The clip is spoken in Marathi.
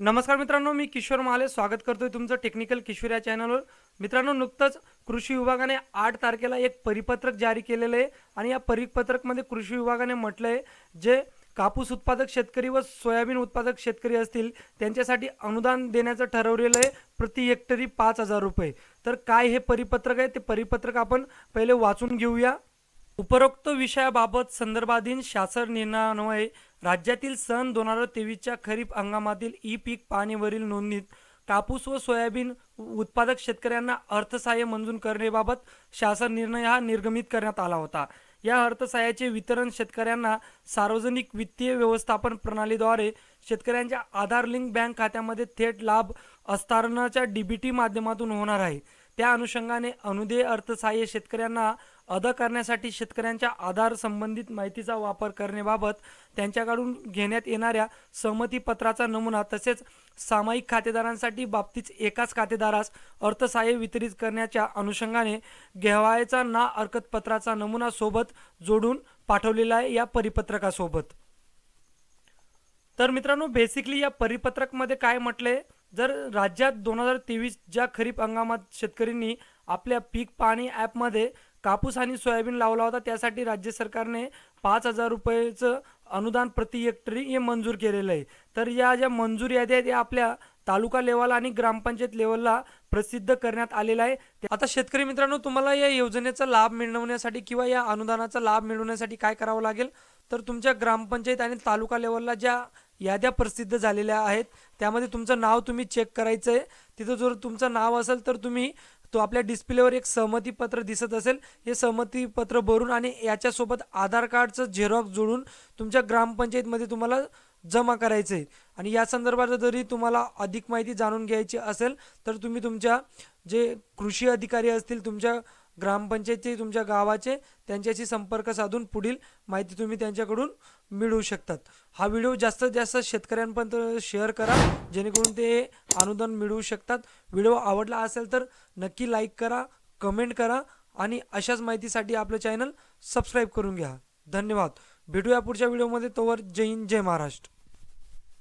नमस्कार मित्रांनो मी किशोर महाले. स्वागत करतोय तुमचं टेक्निकल किशोर या चॅनलवर मित्रांनो नुकतंच कृषी विभागाने आठ तारखेला एक परिपत्रक जारी केलेलं आहे आणि या परिपत्रकमध्ये कृषी विभागाने म्हटलं आहे जे कापूस उत्पादक शेतकरी व सोयाबीन उत्पादक शेतकरी असतील त्यांच्यासाठी अनुदान देण्याचं ठरवलेलं आहे प्रति हेक्टरी पाच हजार रुपये. तर काय हे परिपत्रक आहे? ते परिपत्रक आपण पहिले वाचून घेऊया. उपरोक्त विषयाबाबत संदर्भाधीन शासन निर्णयान्वये राज्यातील सन दोन हजार तेवीसच्या खरीप हंगामातील ई पीक पाणीवरील नोंदणीत कापूस व सोयाबीन उत्पादक शेतकऱ्यांना अर्थसहाय्य मंजूर करण्याबाबत शासन निर्णय हा निर्गमित करण्यात आला होता. या अर्थसहाय्याचे वितरण शेतकऱ्यांना सार्वजनिक वित्तीय व्यवस्थापन प्रणालीद्वारे शेतकऱ्यांच्या आधार लिंक बँक खात्यामध्ये थेट लाभ हस्तांतरणाच्या डीबीटी माध्यमातून होणार आहे. त्या अनुषंगाने अनुदेय अर्थसहाय्य शेतकऱ्यांना अदा करण्यासाठी शेतकऱ्यांच्या आधार संबंधित माहितीचा वापर करण्याबाबत त्यांच्याकडून घेण्यात येणाऱ्या सहमतीपत्राचा नमुना तसेच सामायिक खातेदारांसाठी बाबतीत एकाच खातेदारास अर्थसहाय्य वितरित करण्याच्या अनुषंगाने घेवायचा ना अर्कतपत्राचा नमुना सोबत जोडून पाठवलेला आहे या परिपत्रकासोबत. तर मित्रांनो बेसिकली या परिपत्रकमध्ये काय म्हटले जर राज्यात दोन हजार तेवीस ज्या खरीप हंगामात शेतकऱ्यांनी आपल्या पीक पाणी ॲपमध्ये कापूस आणि सोयाबीन लावला होता त्यासाठी राज्य सरकारने पाच हजार रुपयेचं अनुदान प्रति हेक्टरी हे मंजूर केलेलं आहे. तर या ज्या मंजूर याद्या आहेत या आपल्या तालुका लेवल आणि ग्रामपंचायत लेवलला प्रसिद्ध करण्यात आलेला आहे आता शेतकरी मित्रांनो तुम्हाला या योजनेचा लाभ मिळवण्यासाठी किंवा या अनुदानाचा लाभ मिळवण्यासाठी काय करावं लागेल? तर तुमच्या ग्रामपंचायत आणि तालुका लेवलला ज्या याद्या प्रसिद्ध झालेल्या आहेत. त्यामध्ये तुमचं नाव तुम्ही चेक करायचं आहे तिथं जर तुमचं नाव असेल तर तुम्ही तो आपल्या डिस्प्लेवर एक सहमतीपत्र दिसत असेल. हे सहमतीपत्र भरून आणि याच्यासोबत आधार कार्डचं झेरॉक्स जोडून तुमच्या ग्रामपंचायतमध्ये तुम्हाला जमा करायचं आहे आणि या संदर्भात जरी तुम्हाला अधिक माहिती जाणून घ्यायची असेल तर तुम्ही तुमच्या जे कृषी अधिकारी असतील तुमच्या ग्रामपंचायतचे तुमच्या गावाचे त्यांच्याशी संपर्क साधून पुढील माहिती तुम्ही त्यांच्याकडून मिळवू शकतात. हा व्हिडिओ जास्तीत जास्त शेतकऱ्यांपर्यंत शेअर करा जेणेकरून ते अनुदान मिळवू शकतात. व्हिडिओ आवडला असेल तर नक्की लाईक करा कमेंट करा आणि अशाच माहितीसाठी आपलं चॅनल सबस्क्राईब करून घ्या. धन्यवाद. भेटूया पुढच्या व्हिडिओमध्ये. तोवर जय हिंद जय महाराष्ट्र.